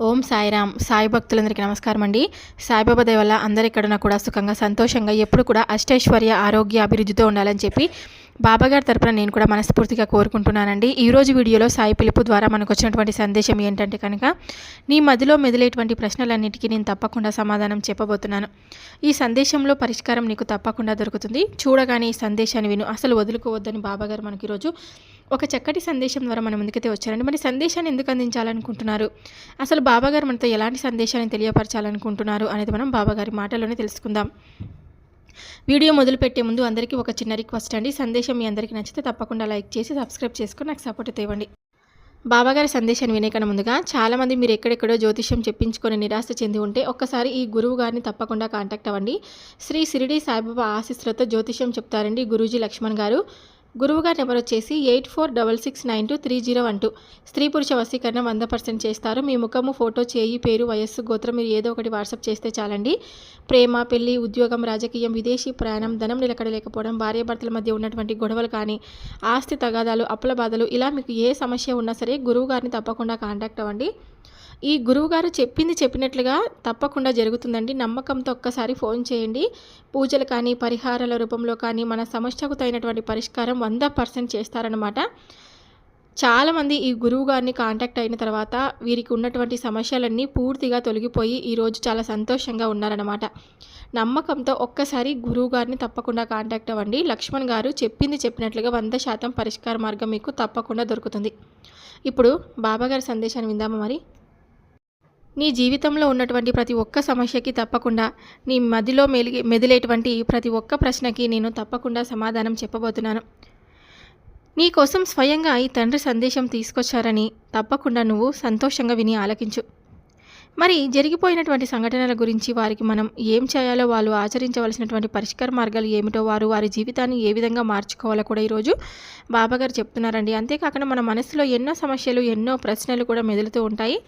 ఓం సాయిరామ్. సాయి భక్తులందరికీ నమస్కారం అండి. సాయిబాబా దయ వల్ల అందరిక్కడన కూడా సుఖంగా సంతోషంగా ఎప్పుడు కూడా అష్టైశ్వర్య ఆరోగ్య అభివృద్ధితో ఉండాలని చెప్పి బాబాగారి తరపున నేను కూడా మనస్ఫూర్తిగా కోరుకుంటున్నానండి. ఈరోజు వీడియోలో సాయి పిలుపు ద్వారా మనకు వచ్చినటువంటి సందేశం ఏంటంటే కనుక నీ మదిలో మెదిలేటువంటి ప్రశ్నలన్నిటికీ నేను తప్పకుండా సమాధానం చెప్పబోతున్నాను. ఈ సందేశంలో పరిష్కారం నీకు తప్పకుండా దొరుకుతుంది. చూడగానే ఈ సందేశాన్ని విను. అసలు వదులుకోవద్దని బాబాగారు మనకి ఈరోజు ఒక చక్కటి సందేశం ద్వారా మన ముందుకైతే వచ్చారండి. మరి సందేశాన్ని ఎందుకు అందించాలనుకుంటున్నారు? అసలు బాబాగారు మనతో ఎలాంటి సందేశాన్ని తెలియపరచాలనుకుంటున్నారు అనేది మనం బాబాగారి మాటల్లోనే తెలుసుకుందాం. వీడియో మొదలుపెట్టే ముందు అందరికీ ఒక చిన్న రిక్వెస్ట్ అండి. సందేశం మీ అందరికీ నచ్చితే తప్పకుండా లైక్ చేసి సబ్స్క్రైబ్ చేసుకుని నాకు సపోర్ట్ ఇవ్వండి బాబాగారి సందేశాన్ని వినేకన్నా ముందుగా చాలామంది మీరు ఎక్కడెక్కడో జ్యోతిష్యం చెప్పించుకొని నిరాశ చెంది ఉంటే ఒక్కసారి ఈ గురువు గారిని తప్పకుండా కాంటాక్ట్ అవ్వండి. శ్రీ సిరిడి సాయిబాబా ఆశీస్సులతో జ్యోతిష్యం చెప్తారండి గురూజీ లక్ష్మణ్ గారు. గురువుగారి నెంబర్ వచ్చేసి eight four double six nine two three zero one two. స్త్రీ పురుష వశీకరణ వంద పర్సెంట్ చేస్తారు. మీ ముఖము ఫోటో చేయి పేరు వయస్సు గోత్రం మీరు ఏదో ఒకటి వాట్సాప్ చేస్తే చాలండి. ప్రేమ పెళ్ళి ఉద్యోగం రాజకీయం విదేశీ ప్రయాణం ధనం నిలకడలేకపోవడం భార్యాభర్తల మధ్య ఉన్నటువంటి గొడవలు కానీ ఆస్తి తగాదాలు అప్పుల బాధలు ఇలా మీకు ఏ సమస్య ఉన్నా సరే గురువుగారిని తప్పకుండా కాంటాక్ట్ అవ్వండి. ఈ గురువుగారు చెప్పింది చెప్పినట్లుగా తప్పకుండా జరుగుతుందండి. నమ్మకంతో ఒక్కసారి ఫోన్ చేయండి. పూజలు కానీ పరిహారాల రూపంలో కానీ మన సమస్యకు తగినటువంటి పరిష్కారం వంద పర్సెంట్ చేస్తారనమాట చాలామంది ఈ గురువు గారిని కాంటాక్ట్ అయిన తర్వాత వీరికి ఉన్నటువంటి సమస్యలన్నీ పూర్తిగా తొలగిపోయి ఈరోజు చాలా సంతోషంగా ఉన్నారనమాట నమ్మకంతో ఒక్కసారి గురువు గారిని తప్పకుండా కాంటాక్ట్ అవ్వండి. లక్ష్మణ్ గారు చెప్పింది చెప్పినట్లుగా వంద శాతం పరిష్కార మార్గం మీకు తప్పకుండా దొరుకుతుంది. ఇప్పుడు బాబాగారి సందేశాన్ని విందామా మరి? నీ జీవితంలో ఉన్నటువంటి ప్రతి ఒక్క సమస్యకి తప్పకుండా నీ మదిలో మెలిగి మెదిలేటువంటి ప్రతి ఒక్క ప్రశ్నకి నేను తప్పకుండా సమాధానం చెప్పబోతున్నాను. నీకోసం స్వయంగా ఈ తండ్రి సందేశం తీసుకొచ్చారని తప్పకుండా నువ్వు సంతోషంగా విని ఆలకించు. మరి జరిగిపోయినటువంటి సంఘటనల గురించి వారికి మనం ఏం చేయాలో వాళ్ళు ఆచరించవలసినటువంటి పరిష్కార మార్గాలు ఏమిటో వారు వారి జీవితాన్ని ఏ విధంగా మార్చుకోవాలో కూడా ఈరోజు బాబాగారు చెప్తున్నారండి. అంతేకాకుండా మన మనసులో ఎన్నో సమస్యలు ఎన్నో ప్రశ్నలు కూడా మెదులుతూ ఉంటాయి.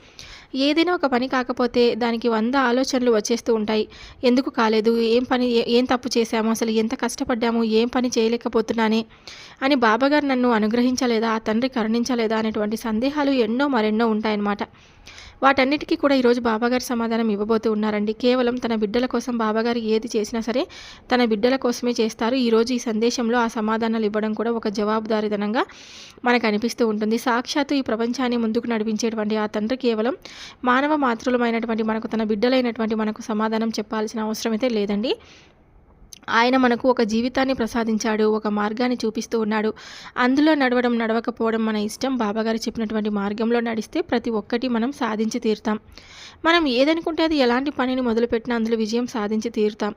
ఏదైనా ఒక పని కాకపోతే దానికి వంద ఆలోచనలు వచ్చేస్తూ ఉంటాయి. ఎందుకు కాలేదు? ఏం పని ఏం తప్పు చేశాము? అసలు ఎంత కష్టపడ్డాము? ఏం పని చేయలేకపోతున్నానే? అని బాబాగారు నన్ను అనుగ్రహించలేదా? ఆ తండ్రి కరుణించలేదా? అనేటువంటి సందేహాలు ఎన్నో మరెన్నో ఉంటాయన్నమాట. వాటన్నిటికీ కూడా ఈరోజు బాబాగారు సమాధానం ఇవ్వబోతూ ఉన్నారండి. కేవలం తన బిడ్డల కోసం బాబాగారు ఏది చేసినా సరే తన బిడ్డల కోసమే చేస్తారు. ఈరోజు ఈ సందేశంలో ఆ సమాధానాలు ఇవ్వడం కూడా ఒక జవాబుదారితనంగా మనకు అనిపిస్తూ ఉంటుంది. సాక్షాత్తు ఈ ప్రపంచాన్ని ముందుకు నడిపించేటువంటి ఆ తండ్రి కేవలం మానవ మాతృలమైనటువంటి మనకు తన బిడ్డలైనటువంటి మనకు సమాధానం చెప్పాల్సిన అవసరం అయితే లేదండి. ఆయన మనకు ఒక జీవితాన్ని ప్రసాదించాడు ఒక మార్గాన్ని చూపిస్తూ ఉన్నాడు. అందులో నడవడం నడవకపోవడం మన ఇష్టం. బాబాగారు చెప్పినటువంటి మార్గంలో నడిస్తే ప్రతి ఒక్కటి మనం సాధించి తీరుతాం. మనం ఏదనుకుంటే అది ఎలాంటి పనిని మొదలుపెట్టినా అందులో విజయం సాధించి తీరుతాం.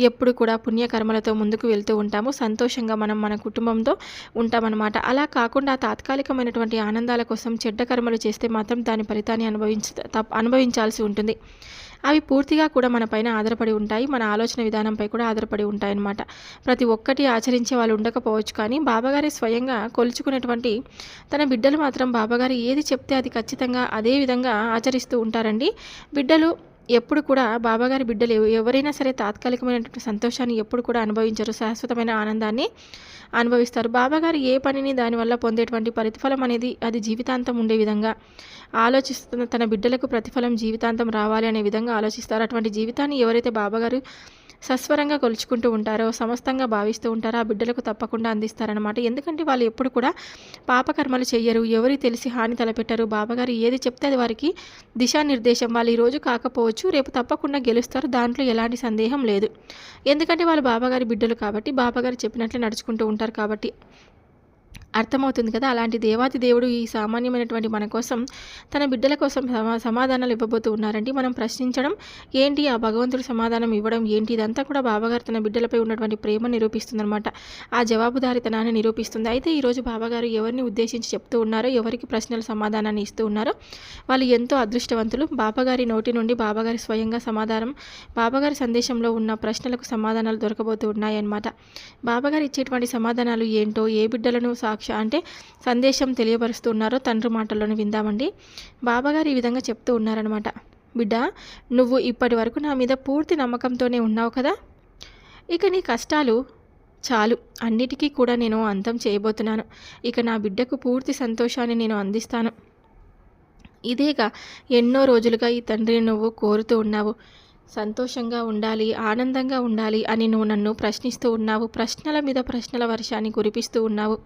ఎప్పుడు కూడా పుణ్యకర్మలతో ముందుకు వెళ్తూ ఉంటాము. సంతోషంగా మనం మన కుటుంబంతో ఉంటామన్నమాట. అలా కాకుండా తాత్కాలికమైనటువంటి ఆనందాల కోసం చెడ్డ కర్మలు చేస్తే మాత్రం దాని ఫలితాన్ని అనుభవించ అనుభవించాల్సి ఉంటుంది. అవి పూర్తిగా కూడా మనపైన ఆధారపడి ఉంటాయి. మన ఆలోచన విధానంపై కూడా ఆధారపడి ఉంటాయన్నమాట. ప్రతి ఒక్కటి ఆచరించే వాళ్ళు ఉండకపోవచ్చు కానీ బాబాగారి స్వయంగా కొలుచుకునేటువంటి తన బిడ్డలు మాత్రం బాబాగారు ఏది చెప్తే అది ఖచ్చితంగా అదే విధంగా ఆచరిస్తూ ఉంటారండి. బిడ్డలు ఎప్పుడు కూడా బాబాగారి బిడ్డలు ఎవరైనా సరే తాత్కాలికమైనటువంటి సంతోషాన్ని ఎప్పుడు కూడా అనుభవించరు. శాశ్వతమైన ఆనందాన్ని అనుభవిస్తారు. బాబాగారు ఏ పనిని దానివల్ల పొందేటువంటి ప్రతిఫలం అనేది అది జీవితాంతం ఉండే విధంగా ఆలోచిస్తున్న తన బిడ్డలకు ప్రతిఫలం జీవితాంతం రావాలి అనే విధంగా ఆలోచిస్తారు. అటువంటి జీవితాన్ని ఎవరైతే బాబాగారు సస్వరంగా కొలుచుకుంటూ ఉంటారో సమస్తంగా భావిస్తూ ఉంటారో ఆ బిడ్డలకు తప్పకుండా అందిస్తారనమాట ఎందుకంటే వాళ్ళు ఎప్పుడు కూడా పాపకర్మలు చెయ్యరు ఎవరి తెలిసి హాని తలపెట్టరు. బాబాగారు ఏది చెప్తే అది వారికి దిశానిర్దేశం. వాళ్ళు ఈరోజు కాకపోవచ్చు రేపు తప్పకుండా గెలుస్తారు. దాంట్లో ఎలాంటి సందేహం లేదు. ఎందుకంటే వాళ్ళు బాబాగారి బిడ్డలు కాబట్టి బాబాగారు చెప్పినట్లు నడుచుకుంటూ ఉంటారు కాబట్టి అర్థమవుతుంది కదా? అలాంటి దేవాది దేవుడు ఈ సామాన్యమైనటువంటి మన కోసం తన బిడ్డల కోసం సమా సమాధానాలు ఇవ్వబోతూ ఉన్నారండి. మనం ప్రశ్నించడం ఏంటి ఆ భగవంతుడు సమాధానం ఇవ్వడం ఏంటి ఇదంతా కూడా బాబాగారు తన బిడ్డలపై ఉన్నటువంటి ప్రేమ నిరూపిస్తుందన్నమాట. ఆ జవాబుదారితనాన్ని నిరూపిస్తుంది. అయితే ఈరోజు బాబాగారు ఎవరిని ఉద్దేశించి చెప్తూ ఉన్నారో ఎవరికి ప్రశ్నల సమాధానాన్ని ఇస్తూ ఉన్నారో వాళ్ళు ఎంతో అదృష్టవంతులు. బాబాగారి నోటి నుండి బాబాగారి స్వయంగా సమాధానం బాబాగారి సందేశంలో ఉన్న ప్రశ్నలకు సమాధానాలు దొరకబోతూ ఉన్నాయన్నమాట. బాబాగారు ఇచ్చేటువంటి సమాధానాలు ఏంటో ఏ బిడ్డలను సాక్షి దీక్ష అంటే సందేశం తెలియపరుస్తున్నారో తండ్రి మాటల్లోనే విందామండి. బాబాగారు ఈ విధంగా చెప్తూ ఉన్నారనమాట బిడ్డ నువ్వు ఇప్పటి వరకు నా మీద పూర్తి నమ్మకంతోనే ఉన్నావు కదా? ఇక నీ కష్టాలు చాలు. అన్నిటికీ కూడా నేను అంతం చేయబోతున్నాను. ఇక నా బిడ్డకు పూర్తి సంతోషాన్ని నేను అందిస్తాను. ఇదేగా ఎన్నో రోజులుగా ఈ తండ్రిని నువ్వు కోరుతూ ఉన్నావు. సంతోషంగా ఉండాలి ఆనందంగా ఉండాలి అని నువ్వు నన్ను ప్రశ్నిస్తూ ఉన్నావు. ప్రశ్నల మీద ప్రశ్నల వర్షాన్ని కురిపిస్తూ ఉన్నావు.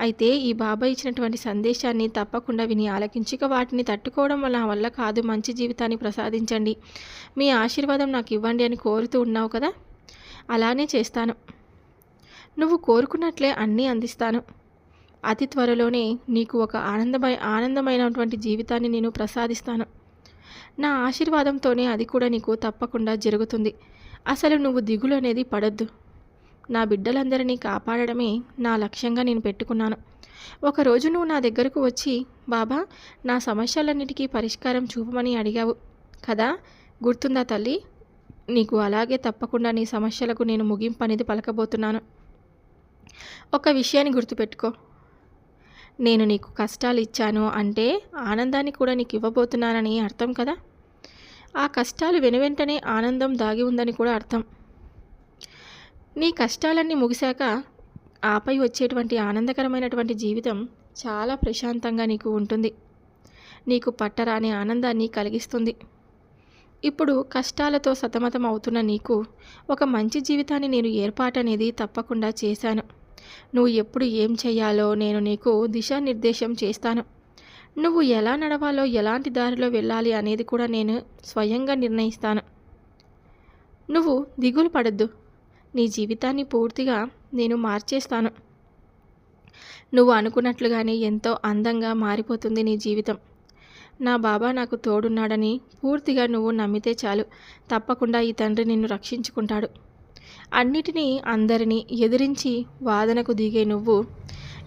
అయితే ఈ బాబా ఇచ్చినటువంటి సందేశాన్ని తప్పకుండా విని ఆలకించిక వాటిని తట్టుకోవడం వల్ల వల్ల కాదు. మంచి జీవితాన్ని ప్రసాదించండి. మీ ఆశీర్వాదం నాకు ఇవ్వండి అని కోరుతూ ఉన్నావు కదా? అలానే చేస్తాను. నువ్వు కోరుకున్నట్లే అన్నీ అందిస్తాను. అతి త్వరలోనే నీకు ఒక ఆనందమై ఆనందమైనటువంటి జీవితాన్ని నేను ప్రసాదిస్తాను. నా ఆశీర్వాదంతోనే అది కూడా నీకు తప్పకుండా జరుగుతుంది. అసలు నువ్వు దిగులు అనేది పడద్దు. నా బిడ్డలందరినీ కాపాడడమే నా లక్ష్యంగా నేను పెట్టుకున్నాను. ఒకరోజు నువ్వు నా దగ్గరకు వచ్చి బాబా నా సమస్యలన్నిటికీ పరిష్కారం చూపమని అడిగావు. కదా? గుర్తుందా తల్లి? నీకు అలాగే తప్పకుండా నీ సమస్యలకు నేను ముగింపు అనేది పలకబోతున్నాను. ఒక విషయాన్ని గుర్తుపెట్టుకో. నేను నీకు కష్టాలు ఇచ్చాను అంటే ఆనందాన్ని కూడా నీకు ఇవ్వబోతున్నానని అర్థం కదా? ఆ కష్టాలు వెనువెంటనే ఆనందం దాగి ఉందని కూడా అర్థం. నీ కష్టాలన్నీ ముగిశాక ఆపై వచ్చేటువంటి ఆనందకరమైనటువంటి జీవితం చాలా ప్రశాంతంగా నీకు ఉంటుంది. నీకు పట్టరాని ఆనందాన్ని కలిగిస్తుంది. ఇప్పుడు కష్టాలతో సతమతం అవుతున్న నీకు ఒక మంచి జీవితాన్ని నేను ఏర్పాటనేది తప్పకుండా చేశాను. నువ్వు ఎప్పుడు ఏం చేయాలో నేను నీకు దిశానిర్దేశం చేస్తాను. నువ్వు ఎలా నడవాలో ఎలాంటి దారిలో వెళ్ళాలి అనేది కూడా నేను స్వయంగా నిర్ణయిస్తాను. నువ్వు దిగులు పడద్దు. నీ జీవితాన్ని పూర్తిగా నేను మార్చేస్తాను. నువ్వు అనుకున్నట్లుగానే ఎంతో అందంగా మారిపోతుంది నీ జీవితం. నా బాబా నాకు తోడున్నాడని పూర్తిగా నువ్వు నమ్మితే చాలు. తప్పకుండా ఈ తండ్రి నిన్ను రక్షించుకుంటాడు. అన్నిటినీ అందరినీ ఎదిరించి వాదనకు దిగే నువ్వు.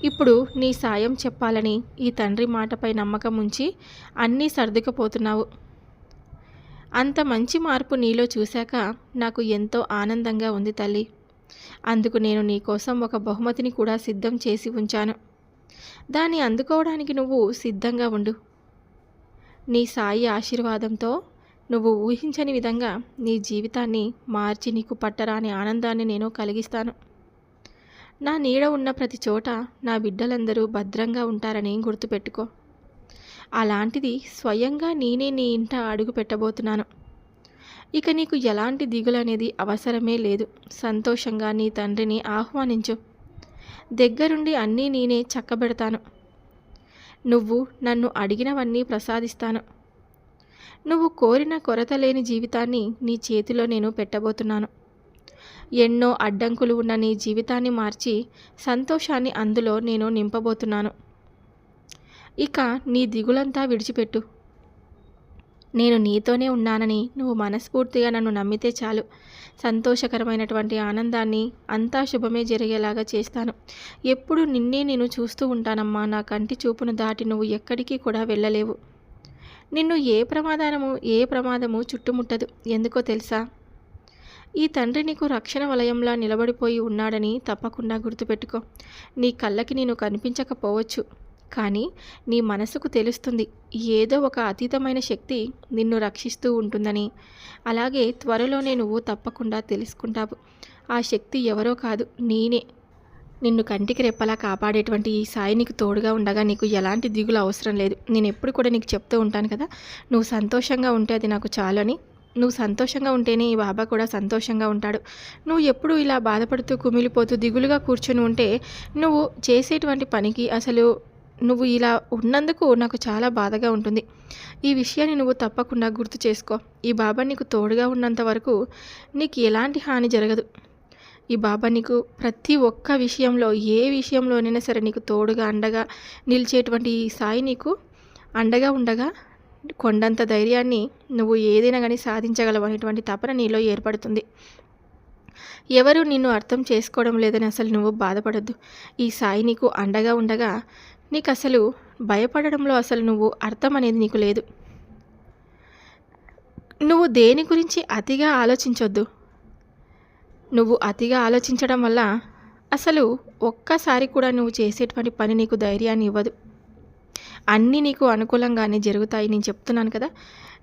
ఇప్పుడు నీ సాయం చెప్పాలని ఈ తండ్రి మాటపై నమ్మకం ఉంచి అన్నీ సర్దుకుపోతున్నావు. అంత మంచి మార్పు నీలో చూశాక నాకు ఎంతో ఆనందంగా ఉంది తల్లి. అందుకు నేను నీకోసం ఒక బహుమతిని కూడా సిద్ధం చేసి ఉంచాను. దాన్ని అందుకోవడానికి నువ్వు సిద్ధంగా ఉండు. నీ సాయి ఆశీర్వాదంతో నువ్వు ఊహించని విధంగా నీ జీవితాన్ని మార్చి నీకు పట్టరాని ఆనందాన్ని నేను కలిగిస్తాను. నా నీడ ఉన్న ప్రతి చోట నా బిడ్డలందరూ భద్రంగా ఉంటారని గుర్తుపెట్టుకో. అలాంటిది స్వయంగా నేనే నీ ఇంట అడుగు పెట్టబోతున్నాను. ఇక నీకు ఎలాంటి దిగులు అనేది అవసరమే లేదు. సంతోషంగా నీ తండ్రిని ఆహ్వానించు. దగ్గరుండి అన్నీ నేనే చక్కబెడతాను. నువ్వు నన్ను అడిగినవన్నీ ప్రసాదిస్తాను. నువ్వు కోరిన కొరత లేని జీవితాన్ని నీ చేతిలో నేను పెట్టబోతున్నాను. ఎన్నో అడ్డంకులు ఉన్న నీ జీవితాన్ని మార్చి సంతోషాన్ని అందులో నేను నింపబోతున్నాను. ఇక నీ దిగులంతా విడిచిపెట్టు. నేను నీతోనే ఉన్నానని నువ్వు మనస్ఫూర్తిగా నన్ను నమ్మితే చాలు. సంతోషకరమైనటువంటి ఆనందాన్ని అంతా శుభమే జరిగేలాగా చేస్తాను. ఎప్పుడు నిన్నే నేను చూస్తూ ఉంటానమ్మా. నా కంటి చూపును దాటి నువ్వు ఎక్కడికి కూడా వెళ్ళలేవు. నిన్ను ఏ ప్రమాదానము ఏ ప్రమాదము చుట్టుముట్టదు. ఎందుకో తెలుసా? ఈ తండ్రి నీకు రక్షణ వలయంలా నిలబడిపోయి ఉన్నాడని తప్పకుండా గుర్తుపెట్టుకో. నీ కళ్ళకి నేను కనిపించకపోవచ్చు. కానీ నీ మనసుకు తెలుస్తుంది ఏదో ఒక అతీతమైన శక్తి నిన్ను రక్షిస్తూ ఉంటుందని. అలాగే త్వరలోనే నువ్వు తప్పకుండా తెలుసుకుంటావు. ఆ శక్తి ఎవరో కాదు నేనే. నిన్ను కంటికి రెప్పలా కాపాడేటువంటి ఈ సాయి నీకు తోడుగా ఉండగా నీకు ఎలాంటి దిగులు అవసరం లేదు. నేను ఎప్పుడు కూడా నీకు చెప్తూ ఉంటాను కదా నువ్వు సంతోషంగా ఉంటే అది నాకు చాలు అని. నువ్వు సంతోషంగా ఉంటేనే ఈ బాబా కూడా సంతోషంగా ఉంటాడు. నువ్వు ఎప్పుడు ఇలా బాధపడుతూ కుమిలిపోతూ దిగులుగా కూర్చొని ఉంటే నువ్వు చేసేటువంటి పనికి అసలు నువ్వు ఇలా ఉన్నందుకు నాకు చాలా బాధగా ఉంటుంది. ఈ విషయాన్ని నువ్వు తప్పకుండా గుర్తు చేసుకో. ఈ బాబా నీకు తోడుగా ఉన్నంత వరకు నీకు ఎలాంటి హాని జరగదు. ఈ బాబా నీకు ప్రతి ఒక్క విషయంలో ఏ విషయంలోనైనా సరే నీకు తోడుగా అండగా నిలిచేటువంటి ఈ సాయి నీకు అండగా ఉండగా కొండంత ధైర్యాన్ని నువ్వు ఏదైనా కానీ సాధించగలవు అనేటువంటి తపన నీలో ఏర్పడుతుంది. ఎవరు నిన్ను అర్థం చేసుకోవడం లేదని అసలు నువ్వు బాధపడద్దు. ఈ సాయి నీకు అండగా ఉండగా నీకు అసలు భయపడడంలో అసలు నువ్వు అర్థం అనేది నీకు లేదు. నువ్వు దేని గురించి అతిగా ఆలోచించొద్దు. నువ్వు అతిగా ఆలోచించడం వల్ల అసలు ఒక్కసారి కూడా నువ్వు చేసేటువంటి పని నీకు ధైర్యాన్ని ఇవ్వదు. అన్నీ నీకు అనుకూలంగానే జరుగుతాయి. నేను చెప్తున్నాను కదా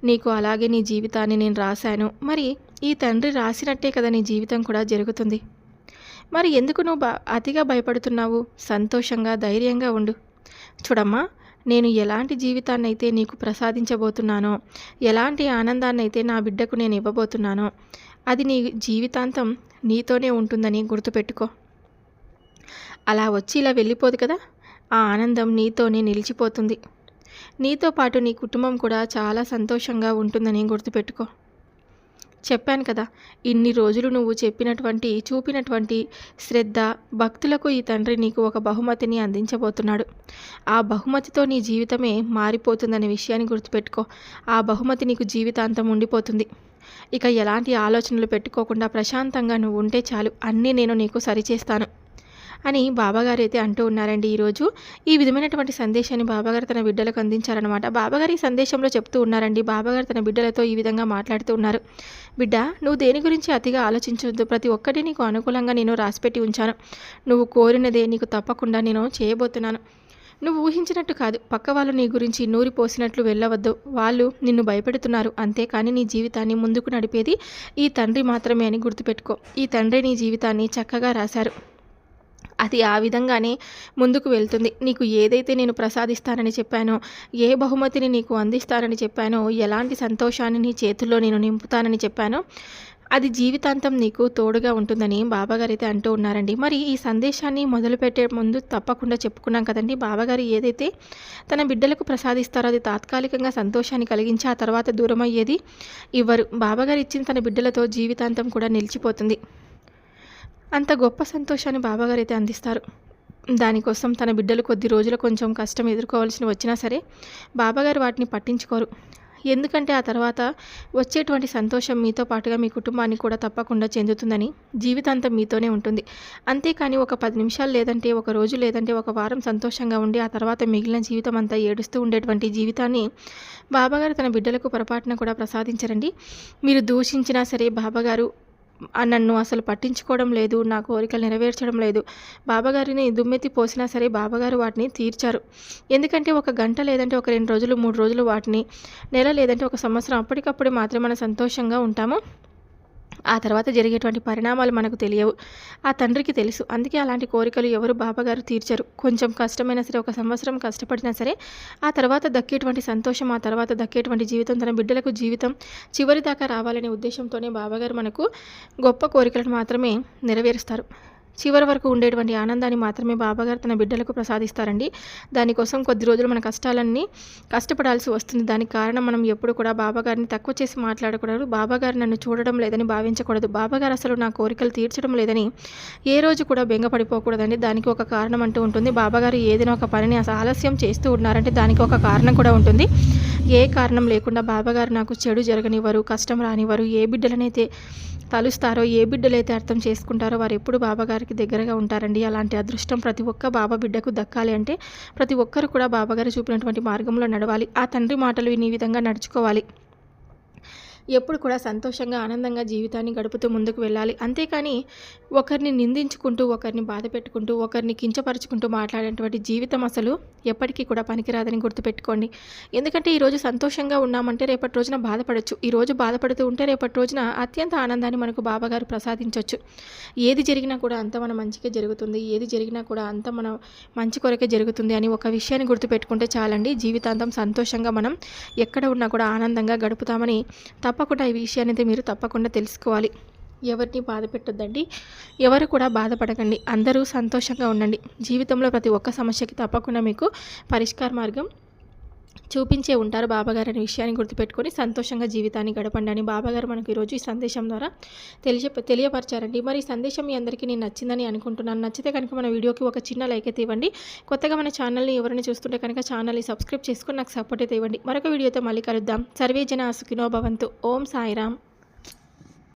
నీకు అలాగే నీ జీవితాన్ని నేను రాశాను. మరి ఈ తండ్రి రాసినట్టే కదా నీ జీవితం కూడా జరుగుతుంది. మరి ఎందుకు నువ్వు అతిగా భయపడుతున్నావు? సంతోషంగా ధైర్యంగా ఉండు. చూడమ్మా నేను ఎలాంటి జీవితాన్ని అయితే నీకు ప్రసాదించబోతున్నానో ఎలాంటి ఆనందాన్ని అయితే నా బిడ్డకు నేను ఇవ్వబోతున్నానో అది నీ జీవితాంతం నీతోనే ఉంటుందని గుర్తుపెట్టుకో. అలా వచ్చి ఇలా వెళ్ళిపోదు కదా? ఆ ఆనందం నీతోనే నిలిచిపోతుంది. నీతో పాటు నీ కుటుంబం కూడా చాలా సంతోషంగా ఉంటుందని గుర్తుపెట్టుకో. చెప్పాను కదా ఇన్ని రోజులు నువ్వు చెప్పినటువంటి చూపినటువంటి శ్రద్ధ భక్తులకు ఈ తండ్రి నీకు ఒక బహుమతిని అందించబోతున్నాడు. ఆ బహుమతితో నీ జీవితమే మారిపోతుందనే విషయాన్ని గుర్తుపెట్టుకో. ఆ బహుమతి నీకు జీవితాంతం ఉండిపోతుంది. ఇక ఎలాంటి ఆలోచనలు పెట్టుకోకుండా ప్రశాంతంగా నువ్వు ఉంటే చాలు అన్నీ నేను నీకు సరిచేస్తాను అని బాబాగారు అయితే అంటూ ఉన్నారండి ఈరోజు. ఈ విధమైనటువంటి సందేశాన్ని బాబాగారు తన బిడ్డలకు అందించారనమాట బాబాగారు ఈ సందేశంలో చెప్తూ ఉన్నారండి బాబాగారు తన బిడ్డలతో ఈ విధంగా మాట్లాడుతూ ఉన్నారు. బిడ్డ నువ్వు దేని గురించి అతిగా ఆలోచించవద్దు ప్రతి ఒక్కటి నీకు అనుకూలంగా నేను రాసిపెట్టి ఉంచాను. నువ్వు కోరినదే నీకు తప్పకుండా నేను చేయబోతున్నాను. నువ్వు ఊహించినట్టు కాదు. పక్క వాళ్ళు నీ గురించి నూరి పోసినట్లు వెళ్ళవద్దు. వాళ్ళు నిన్ను భయపెడుతున్నారు. అంతేకాని నీ జీవితాన్ని ముందుకు నడిపేది ఈ తండ్రి మాత్రమే అని గుర్తుపెట్టుకో. ఈ తండ్రి నీ జీవితాన్ని చక్కగా రాశారు. అది ఆ విధంగానే ముందుకు వెళ్తుంది. నీకు ఏదైతే నేను ప్రసాదిస్తానని చెప్పానో ఏ బహుమతిని నీకు అందిస్తానని చెప్పానో ఎలాంటి సంతోషాన్ని నీ చేతుల్లో నేను నింపుతానని చెప్పానో అది జీవితాంతం నీకు తోడుగా ఉంటుందని బాబాగారు అయితే అంటూ ఉన్నారండి. మరి ఈ సందేశాన్ని మొదలుపెట్టే ముందు తప్పకుండా చెప్పుకున్నాం కదండి. బాబాగారు ఏదైతే తన బిడ్డలకు ప్రసాదిస్తారో అది తాత్కాలికంగా సంతోషాన్ని కలిగించి ఆ తర్వాత దూరమయ్యేది ఇవ్వరు. బాబాగారు ఇచ్చిన తన బిడ్డలతో జీవితాంతం కూడా నిలిచిపోతుంది. అంత గొప్ప సంతోషాన్ని బాబాగారు అయితే అందిస్తారు. దానికోసం తన బిడ్డలు కొద్ది రోజులు కొంచెం కష్టం ఎదుర్కోవాల్సి వచ్చినా సరే బాబాగారు వాటిని పట్టించుకోరు. ఎందుకంటే ఆ తర్వాత వచ్చేటువంటి సంతోషం మీతో పాటుగా మీ కుటుంబాన్ని కూడా తప్పకుండా చెందుతుందని జీవితాంతం మీతోనే ఉంటుంది. అంతేకాని ఒక పది నిమిషాలు లేదంటే ఒక రోజు లేదంటే ఒక వారం సంతోషంగా ఉండి ఆ తర్వాత మిగిలిన జీవితం అంతా ఏడుస్తూ ఉండేటువంటి జీవితాన్ని బాబాగారు తన బిడ్డలకు పొరపాటున కూడా ప్రసాదించరండి. మీరు దూషించినా సరే బాబాగారు నన్ను అసలు పట్టించుకోవడం లేదు నా కోరికలు నెరవేర్చడం లేదు. బాబాగారిని దుమ్మెత్తి పోసినా సరే బాబాగారు వాటిని తీర్చారు. ఎందుకంటే ఒక గంట లేదంటే ఒక రెండు రోజులు మూడు రోజులు వాటిని నెల లేదంటే ఒక సంవత్సరం అప్పటికప్పుడే మాత్రమే మనం సంతోషంగా ఉంటాము? ఆ తర్వాత జరిగేటువంటి పరిణామాలు మనకు తెలియవు. ఆ తండ్రికి తెలుసు. అందుకే అలాంటి కోరికలు ఎవరు బాబాగారు తీర్చరు. కొంచెం కష్టమైనా సరే ఒక సంవత్సరం కష్టపడినా సరే ఆ తర్వాత దక్కేటువంటి సంతోషం ఆ తర్వాత దక్కేటువంటి జీవితం తన బిడ్డలకు జీవితం చివరి దాకా రావాలనే ఉద్దేశంతోనే బాబాగారు మనకు గొప్ప కోరికలను మాత్రమే నెరవేరుస్తారు. చివరి వరకు ఉండేటువంటి ఆనందాన్ని మాత్రమే బాబాగారు తన బిడ్డలకు ప్రసాదిస్తారండి. దానికోసం కొద్ది రోజులు మన కష్టాలన్నీ కష్టపడాల్సి వస్తుంది. దానికి కారణం మనం ఎప్పుడు కూడా బాబాగారిని తక్కువ చేసి మాట్లాడకూడదు. బాబాగారు నన్ను చూడడం లేదని భావించకూడదు. బాబాగారు అసలు నా కోరికలు తీర్చడం లేదని ఏ రోజు కూడా బెంగపడిపోకూడదండి. దానికి ఒక కారణం అంటూ ఉంటుంది. బాబాగారు ఏదైనా ఒక పనిని ఆలస్యం చేస్తూ ఉన్నారంటే దానికి ఒక కారణం కూడా ఉంటుంది. ఏ కారణం లేకుండా బాబాగారు నాకు చెడు జరగనివ్వరు కష్టం రానివ్వరు ఏ బిడ్డలనైతే తలుస్తారో ఏ బిడ్డలైతే అర్థం చేసుకుంటారో వారు ఎప్పుడు బాబాగారికి దగ్గరగా ఉంటారండి. అలాంటి అదృష్టం ప్రతి ఒక్క బాబా బిడ్డకు దక్కాలి అంటే ప్రతి ఒక్కరు కూడా బాబాగారు చూపినటువంటి మార్గంలో నడవాలి. ఆ తండ్రి మాటలు విని విధంగా నడుచుకోవాలి. ఎప్పుడు కూడా సంతోషంగా ఆనందంగా జీవితాన్ని గడుపుతూ ముందుకు వెళ్ళాలి. అంతేకాని ఒకరిని నిందించుకుంటూ ఒకరిని బాధ పెట్టుకుంటూ ఒకరిని కించపరుచుకుంటూ మాట్లాడేటువంటి జీవితం అసలు ఎప్పటికీ కూడా పనికిరాదని గుర్తుపెట్టుకోండి. ఎందుకంటే ఈరోజు సంతోషంగా ఉన్నామంటే రేపటి రోజున బాధపడచ్చు. ఈరోజు బాధపడుతూ ఉంటే రేపటి రోజున అత్యంత ఆనందాన్ని మనకు బాబాగారు ప్రసాదించవచ్చు ఏది జరిగినా కూడా అంత మన మంచిగా జరుగుతుంది. ఏది జరిగినా కూడా అంత మన మంచి కొరకే జరుగుతుంది అని ఒక విషయాన్ని గుర్తుపెట్టుకుంటే చాలండి. జీవితాంతం సంతోషంగా మనం ఎక్కడ ఉన్నా కూడా ఆనందంగా గడుపుతామని తప్ప తప్పకుండా ఈ విషయాన్ని మీరు తప్పకుండా తెలుసుకోవాలి. ఎవరిని బాధ పెట్టొద్దండి. ఎవరు కూడా బాధపడకండి. అందరూ సంతోషంగా ఉండండి. జీవితంలో ప్రతి ఒక్క సమస్యకి తప్పకుండా మీకు పరిష్కార మార్గం చూపించే ఉంటారు బాబాగారు అనే విషయాన్ని గుర్తుపెట్టుకొని సంతోషంగా జీవితాన్ని గడపండి అని బాబాగారు మనకు ఈరోజు ఈ సందేశం ద్వారా తెలియ తెలియపరిచారండి. మరి ఈ సందేశం మీ అందరికీ నేను నచ్చిందని అనుకుంటున్నాను. నచ్చితే కనుక మన వీడియోకి ఒక చిన్న లైక్ అయితే ఇవ్వండి. కొత్తగా మన ఛానల్ని ఎవరైనా చూస్తుంటే కనుక ఛానల్ని సబ్స్క్రైబ్ చేసుకొని నాకు సపోర్ట్ అయితే ఇవ్వండి. మరొక వీడియోతో మళ్ళీ కలుద్దాం. సర్వే జన సుఖినో భవంతు. ఓం సాయిరామ్.